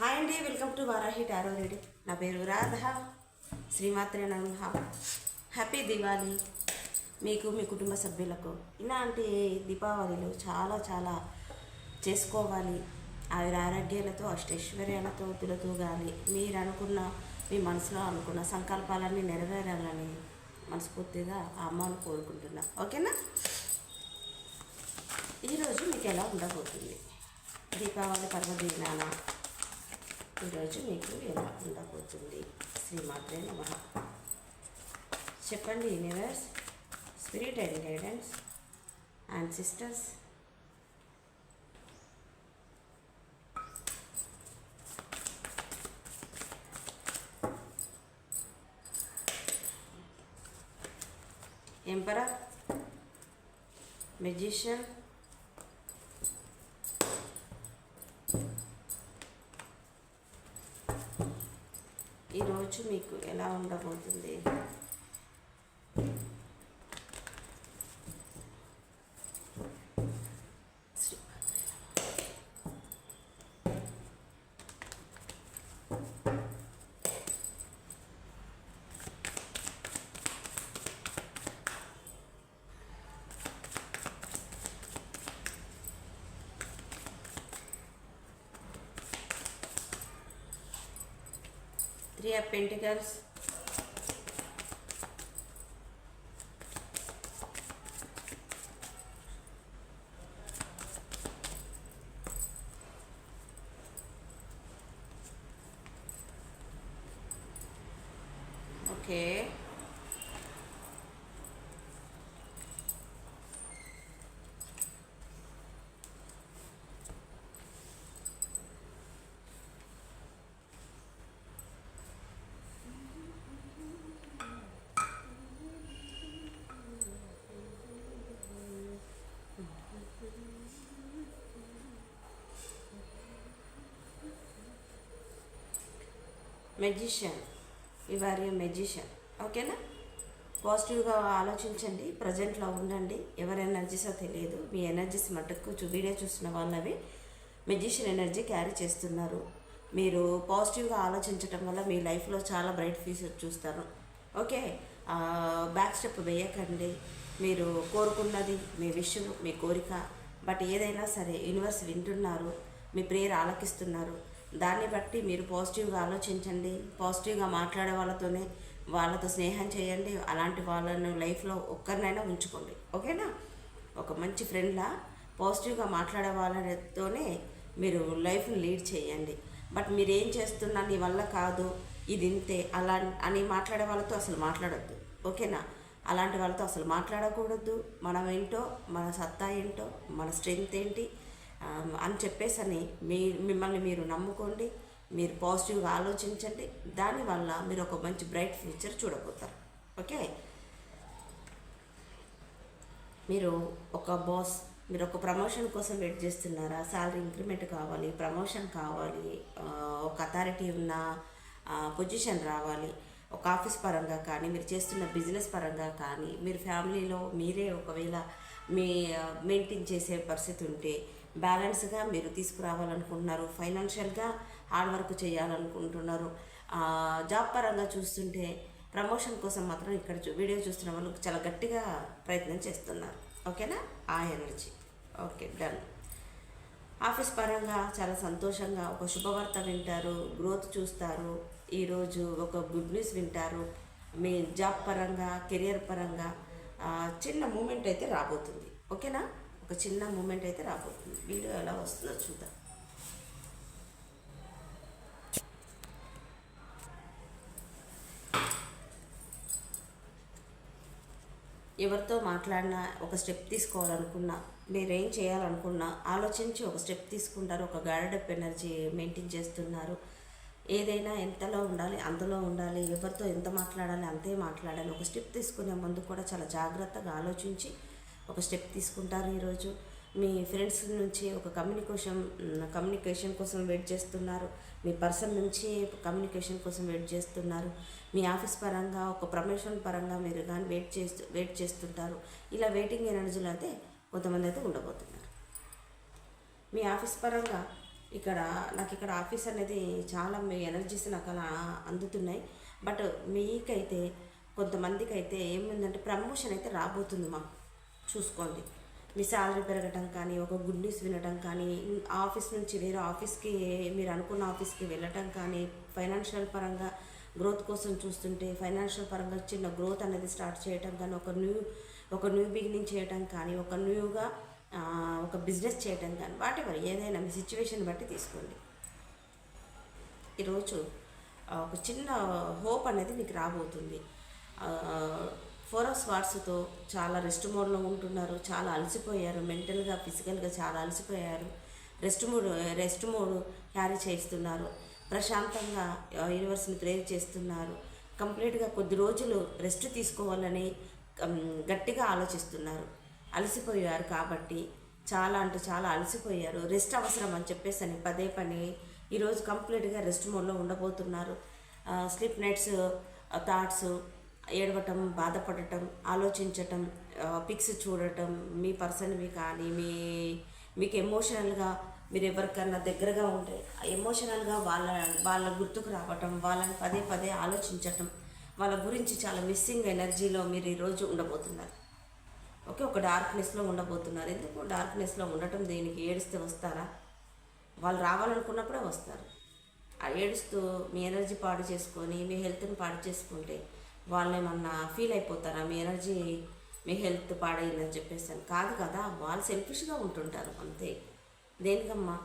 Hi అండి welcome to Varahi tarot ready నా పేరు రాధ. శ్రీమాత్రే నమః. హ్యాపీ దివాళీ మీకు మీ కుటుంబ సభ్యులకు. ఇలాంటి దీపావళిలు చాలా చాలా చేసుకోవాలి. ఆయుర ఆరోగ్యాలతో అష్టైశ్వర్యాలతో తులతూగాలి మీరు అనుకున్న మీ మనసులో అనుకున్న సంకల్పాలన్నీ నెరవేరాలని మనస్ఫూర్తిగా ఆ అమ్మను కోరుకుంటున్నా. ఓకేనా? ఈరోజు మీకు ఎలా ఉండబోతుంది? దీపావళి పర్వదినాన ఈరోజు మీకు ఎలా ఉండబోతుంది శ్రీమాత్రే నమ. చెప్పండి universe spirit and guidance and sisters emperor magician ఈరోజు మీకు ఎలా ఉండబోతుంది? Three of pentacles okay okay. Magician. Are a magician. ఓకేనా? పాజిటివ్గా ఆలోచించండి ప్రజెంట్లో ఉండండి. ఎవరి ఎనర్జీసో తెలియదు. మీ ఎనర్జీస్ మటుకు చూ వీడియో చూస్తున్న వాళ్ళవి మెజిషియన్ ఎనర్జీ క్యారీ చేస్తున్నారు. మీరు పాజిటివ్గా ఆలోచించటం వల్ల మీ లైఫ్లో చాలా బ్రైట్ ఫ్యూచర్ చూస్తారు. ఓకే? బ్యాక్ స్టెప్ వేయకండి. మీరు కోరుకున్నది మీ విషయం మీ కోరిక బట్ ఏదైనా సరే యూనివర్స్ వింటున్నారు మీ ప్రేయర్ ఆలకిస్తున్నారు. దాన్ని బట్టి మీరు పాజిటివ్గా ఆలోచించండి పాజిటివ్గా మాట్లాడే వాళ్ళతోనే వాళ్ళతో స్నేహం చేయండి అలాంటి వాళ్ళను లైఫ్లో ఒక్కరినైనా ఉంచుకోండి. ఓకేనా ఒక మంచి ఫ్రెండ్లా పాజిటివ్గా మాట్లాడే వాళ్ళతోనే మీరు లైఫ్ని లీడ్ చేయండి. బట్ మీరు ఏం చేస్తున్నా నీ వల్ల కాదు ఇది ఇంతే అలా అని మాట్లాడే వాళ్ళతో అసలు మాట్లాడొద్దు. ఓకేనా అలాంటి వాళ్ళతో అసలు మాట్లాడకూడదు. మనం ఏంటో మన సత్తా ఏంటో మన స్ట్రెంగ్త్ ఏంటి అని చెప్పేసి అని మీ మిమ్మల్ని మీరు నమ్ముకోండి మీరు పాజిటివ్గా ఆలోచించండి. దానివల్ల మీరు ఒక మంచి బ్రైట్ ఫ్యూచర్ చూడబోతారు. ఓకే మీరు ఒక బాస్ మీరు ఒక ప్రమోషన్ కోసం వెయిట్ చేస్తున్నారా? శాలరీ ఇంక్రిమెంట్ కావాలి ప్రమోషన్ కావాలి ఒక అథారిటీ ఉన్న పొజిషన్ రావాలి. ఒక ఆఫీస్ పరంగా కానీ మీరు చేస్తున్న బిజినెస్ పరంగా కానీ మీరు ఫ్యామిలీలో మీరే ఒకవేళ మీ మెయింటైన్ చేసే పరిస్థితి ఉంటే బ్యాలెన్స్గా మీరు తీసుకురావాలనుకుంటున్నారు. ఫైనాన్షియల్గా హార్డ్ వర్క్ చేయాలనుకుంటున్నారు. జాబ్ పరంగా చూస్తుంటే ప్రమోషన్ కోసం మాత్రం ఇక్కడ చూ- వీడియో చూస్తున్న వాళ్ళు చాలా గట్టిగా ప్రయత్నం చేస్తున్నారు. ఓకేనా? ఆ ఎనర్జీ. Okay done. ఆఫీస్ పరంగా చాలా సంతోషంగా ఒక శుభవార్త వింటారు గ్రోత్ చూస్తారు. ఈరోజు ఒక గుడ్ న్యూస్ వింటారు. మీ జాబ్ పరంగా కెరియర్ పరంగా చిన్న మూమెంట్ అయితే రాబోతుంది. ఓకేనా? ఒక చిన్న మూమెంట్ అయితే రాబోతుంది. వీడియో ఎలా వస్తుందో చూద్దాం. ఎవరితో మాట్లాడినా ఒక స్టెప్ తీసుకోవాలనుకున్నా మీరేం చేయాలనుకున్నా ఆలోచించి ఒక స్టెప్ తీసుకుంటారు. ఒక గార్డప్ ఎనర్జీ మెయింటైన్ చేస్తున్నారు. ఏదైనా ఎంతలో ఉండాలి అందులో ఉండాలి ఎవరితో ఎంత మాట్లాడాలి అంతే మాట్లాడాలి. ఒక స్టెప్ తీసుకునే ముందు కూడా చాలా జాగ్రత్తగా ఆలోచించి ఒక స్టెప్ తీసుకుంటారు ఈరోజు. మీ ఫ్రెండ్స్ నుంచి ఒక కమ్యూనికేషన్ కమ్యూనికేషన్ కోసం వెయిట్ చేస్తున్నారు. మీ పర్సన్ నుంచి కమ్యూనికేషన్ కోసం వెయిట్ చేస్తున్నారు. మీ ఆఫీస్ పరంగా ఒక ప్రమోషన్ పరంగా మీరు కానీ వెయిట్ చేస్తూ వెయిట్ చేస్తుంటారు. ఇలా వెయిటింగ్ ఎనర్జీలు అయితే కొంతమంది అయితే ఉండబోతున్నారు. మీ ఆఫీస్ పరంగా ఇక్కడ నాకు ఇక్కడ ఆఫీస్ అనేది చాలా మీ ఎనర్జీస్ నాకు అలా అందుతున్నాయి. బట్ మీకైతే కొంతమందికి అయితే ఏముందంటే ప్రమోషన్ అయితే రాబోతుంది మాకు. చూసుకోండి. మీ శాలరీ పెరగటం కానీ ఒక గుడ్ న్యూస్ వినటం కానీ ఆఫీస్ నుంచి వేరే ఆఫీస్కి మీరు అనుకున్న ఆఫీస్కి వెళ్ళటం కానీ ఫైనాన్షియల్ పరంగా గ్రోత్ కోసం చూస్తుంటే ఫైనాన్షియల్ పరంగా చిన్న గ్రోత్ అనేది స్టార్ట్ చేయటం కానీ ఒక న్యూ ఒక న్యూ బిగినింగ్ చేయటం కానీ ఒక న్యూగా ఒక బిజినెస్ చేయటం కానీ వాటి ఏదైనా మీ సిచ్యువేషన్ బట్టి తీసుకోండి. ఈరోజు ఒక చిన్న హోప్ అనేది మీకు రాబోతుంది. ఫోర్ ఆఫ్ స్వాట్స్తో చాలా రెస్ట్ మోడ్లో ఉంటున్నారు. చాలా అలసిపోయారు. మెంటల్గా ఫిజికల్గా చాలా అలసిపోయారు. Rest mode rest mode carry చేస్తున్నారు ప్రశాంతంగా యూనివర్స్ని ప్రేర్ చేస్తున్నారు. కంప్లీట్గా కొద్ది రోజులు రెస్ట్ తీసుకోవాలని గట్టిగా ఆలోచిస్తున్నారు. అలసిపోయారు కాబట్టి చాలా అంటే చాలా అలసిపోయారు. రెస్ట్ అవసరం అని చెప్పేసి అని పదే పని ఈరోజు కంప్లీట్గా రెస్ట్ మోడ్లో ఉండబోతున్నారు. స్లీప్ నైట్స్ థాట్స్ ఏడవటం బాధపడటం ఆలోచించటం పిక్స్ చూడటం మీ పర్సన్వి కానీ మీ మీకు ఎమోషనల్గా మీరు ఎవరికన్నా దగ్గరగా ఉంటే ఎమోషనల్గా వాళ్ళ వాళ్ళ గుర్తుకు రావటం వాళ్ళని పదే పదే ఆలోచించటం వాళ్ళ గురించి చాలా మిస్సింగ్ ఎనర్జీలో మీరు ఈరోజు ఉండబోతున్నారు. ఓకే ఒక డార్క్నెస్లో ఉండబోతున్నారు. ఎందుకు డార్క్నెస్లో ఉండటం దేనికి? ఏడిస్తే వస్తారా? వాళ్ళు రావాలనుకున్నప్పుడే వస్తారు. ఆ ఏడుస్తూ మీ ఎనర్జీ పాడు చేసుకొని మీ హెల్త్ని పాడు చేసుకుంటే వాళ్ళు ఏమన్నా ఫీల్ అయిపోతారా? మీ ఎనర్జీ మీ హెల్త్ పాడైందని చెప్పేసి అని. కాదు కదా వాళ్ళు సెల్ఫిష్గా ఉంటుంటారు అంతే. దేనికమ్మా?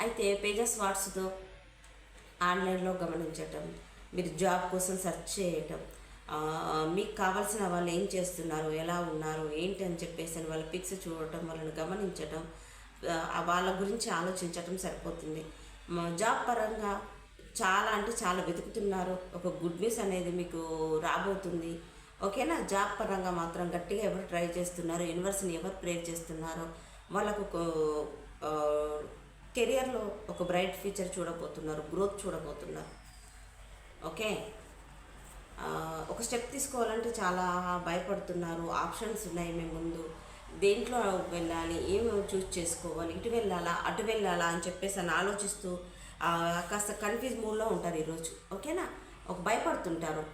అయితే పేజెస్ వాట్స్తో ఆన్లైన్లో గమనించటం మీరు జాబ్ కోసం సెర్చ్ చేయటం మీకు కావాల్సిన వాళ్ళు ఏం చేస్తున్నారు ఎలా ఉన్నారు ఏంటి అని చెప్పేసి అని వాళ్ళ పిక్స్ చూడటం వాళ్ళని గమనించటం వాళ్ళ గురించి ఆలోచించటం సరిపోతుంది. జాబ్ పరంగా చాలా అంటే చాలా వెతుకుతున్నారు. ఒక గుడ్ న్యూస్ అనేది మీకు రాబోతుంది. ఓకేనా జాబ్ పరంగా మాత్రం గట్టిగా ఎవరు ట్రై చేస్తున్నారో? యూనివర్స్ని ఎవరు ప్రేర్ చేస్తున్నారో? వాళ్ళకు కెరియర్లో ఒక బ్రైట్ ఫ్యూచర్ చూడబోతున్నారు. గ్రోత్ చూడబోతున్నారు. ఓకే ఒక స్టెప్ తీసుకోవాలంటే చాలా భయపడుతున్నారు. ఆప్షన్స్ ఉన్నాయి మీ ముందు. దేంట్లో వెళ్ళాలి? ఏమేమి చూస్ చేసుకోవాలి? ఇటు వెళ్ళాలా? అటు వెళ్ళాలా? అని చెప్పేసి అని ఆలోచిస్తూ కాస్త కన్ఫ్యూజ్ మూడ్లో ఉంటారు ఈరోజు ఓకేనా? ఒక భయపడుతుంటారు.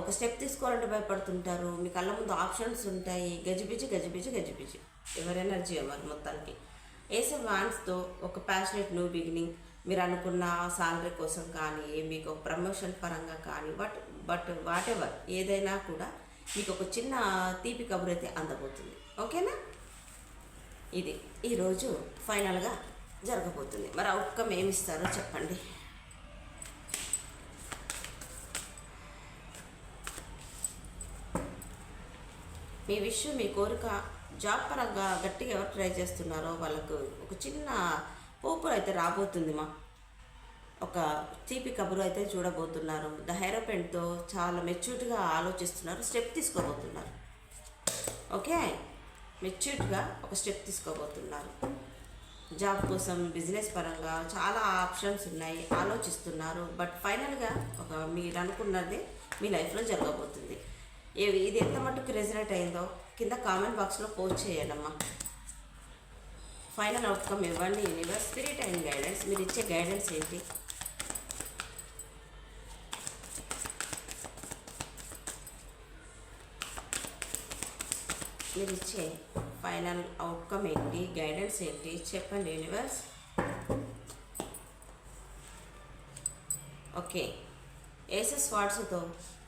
ఒక స్టెప్ తీసుకోవాలంటే భయపడుతుంటారు. మీ కళ్ళ ముందు ఆప్షన్స్ ఉంటాయి. గజిబిజి గజిబిజి గజిబిజి. ఎవరి ఎనర్జీ ఎవరు మొత్తానికి. ఏసే వాన్స్తో ఒక ప్యాషనెట్ న్యూ బిగినింగ్ మీరు అనుకున్న సాలరీ కోసం కానీ మీకు ఒక ప్రమోషన్ పరంగా కానీ బట్ బట్ వాట్ ఎవర్ ఏదైనా కూడా మీకు ఒక చిన్న తీపి కబురు అయితే అందబోతుంది. ఓకేనా? ఇది ఈరోజు ఫైనల్గా జరగబోతుంది. మరి అవుట్కమ్ ఏమి ఇస్తారో చెప్పండి. మీ విషయం మీ కోరిక జాబ్ పరంగా గట్టిగా ఎవరు ట్రై చేస్తున్నారో వాళ్ళకు ఒక చిన్న పోపులు అయితే రాబోతుంది మా ఒక తీపి కబురు అయితే చూడబోతున్నారు. ద హైరోపెంట్తో చాలా మెచ్యూర్డ్గా ఆలోచిస్తున్నారు. స్టెప్ తీసుకోబోతున్నారు. ఓకే? మెచ్యూర్డ్గా ఒక స్టెప్ తీసుకోబోతున్నారు. జాబ్ కోసం బిజినెస్ పరంగా చాలా ఆప్షన్స్ ఉన్నాయి ఆలోచిస్తున్నారు. బట్ ఫైనల్గా ఒక మీరు అనుకున్నది మీ లైఫ్లో జరగబోతుంది. ఏ- ఇది ఎంత మట్టుకు రెజనేట్ అయిందో కింద కామెంట్ బాక్స్లో పోస్ట్ చేయాలమ్మా ఫైనల్ అవుట్కమ్ ఇవ్వండి యూనివర్స్ స్పిరిట్ అండ్ గైడెన్స్ మీరు ఇచ్చే గైడెన్స్ ఏంటి? మీరు ఇచ్చే ఫైనల్ అవుట్కమ్ ఏంటి? గైడెన్స్ ఏంటి? చెప్పండి యూనివర్స్ ఓకే ఏసెస్ వాట్స్తో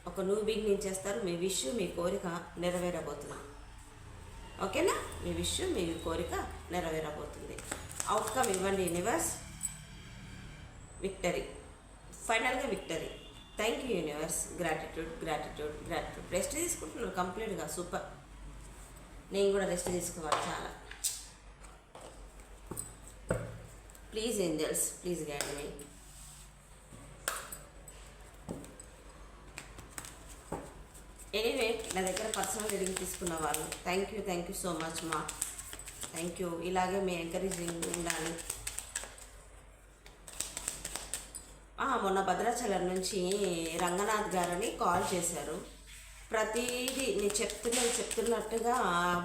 ఒక న్యూ బిగినింగ్ చేస్తారు. మీ విష్ మీ కోరిక నెరవేరబోతుంది ఓకేనా మీ విష్ మీ కోరిక నెరవేరబోతుంది. అవుట్కమ్ ఇవ్వండి యూనివర్స్ విక్టరీ ఫైనల్గా victory thank you universe gratitude gratitude gratitude rest తీసుకుంటున్నారు కంప్లీట్గా సూపర్ నేను కూడా రెస్ట్ తీసుకోవాలి చాలా. ప్లీజ్ ఏంజల్స్ ప్లీజ్ గైడ్ మీ ఎనీవే నా దగ్గర పర్సనల్ రీడింగ్ తీసుకున్న వాళ్ళు thank you thank you so much మా థ్యాంక్ యూ ఇలాగే మీ ఎంకరేజింగ్ ఉండాలి. మొన్న భద్రాచలం నుంచి రంగనాథ్ గారని కాల్ చేశారు. ప్రతిదీ నేను చెప్తున్నది చెప్తున్నట్టుగా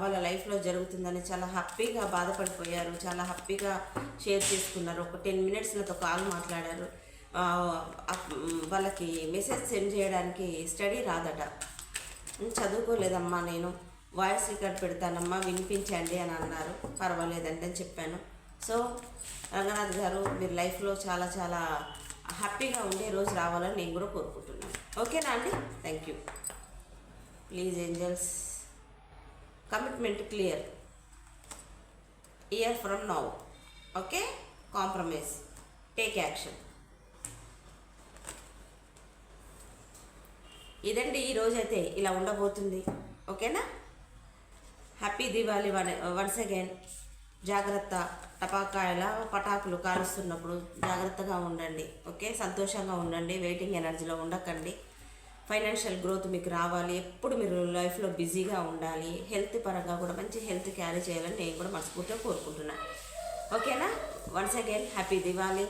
వాళ్ళ లైఫ్లో జరుగుతుందని చాలా హ్యాపీగా బాధపడిపోయారు చాలా హ్యాపీగా షేర్ చేసుకున్నారు. ఒక టెన్ మినిట్స్ నాతో కాల్ మాట్లాడారు. వాళ్ళకి మెసేజ్ సెండ్ చేయడానికి స్టడీ రాదట. చదువుకోలేదమ్మా నేను వాయిస్ రికార్డ్ పెడతానమ్మా వినిపించండి అని అన్నారు. పర్వాలేదండి అని చెప్పాను. సో రంగనాథ్ గారు మీరు లైఫ్లో చాలా చాలా హ్యాపీగా ఉండే రోజు రావాలని నేను కూడా కోరుకుంటున్నాను. ఓకేనా అండి? Thank you. Please angels commitment clear year from now okay compromise take action ఇదండి ఈరోజైతే ఇలా ఉండబోతుంది. ఓకేనా? Happy Diwali one once again జాగ్రత్త. టపాకాయల పటాకులు కాలుస్తున్నప్పుడు జాగ్రత్తగా ఉండండి. ఓకే? సంతోషంగా ఉండండి. వెయిటింగ్ ఎనర్జీలో ఉండకండి. ఫైనాన్షియల్ గ్రోత్ మీకు రావాలి ఎప్పుడు మీరు లైఫ్లో బిజీగా ఉండాలి హెల్త్ పరంగా కూడా మంచి హెల్త్ క్యారీ చేయాలని నేను కూడా మనస్ఫూర్తిగా కోరుకుంటున్నాను ఓకేనా? Once again happy Diwali.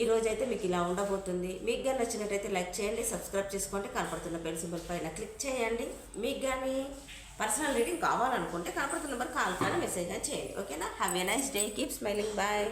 ఈ అయితే మీకు ఇలా ఉండబోతుంది. మీకు కానీ నచ్చినట్టయితే లైక్ చేయండి సబ్స్క్రైబ్ చేసుకోండి కనపడుతున్న బెల్ సింబల్ పైన క్లిక్ చేయండి. మీకు కానీ పర్సనల్ రీడింగ్ కావాలనుకుంటే కనపడుతున్న నెంబర్ కాల్ కానీ మెసేజ్ కానీ చేయండి. ఓకేనా? Have a nice day keep smiling bye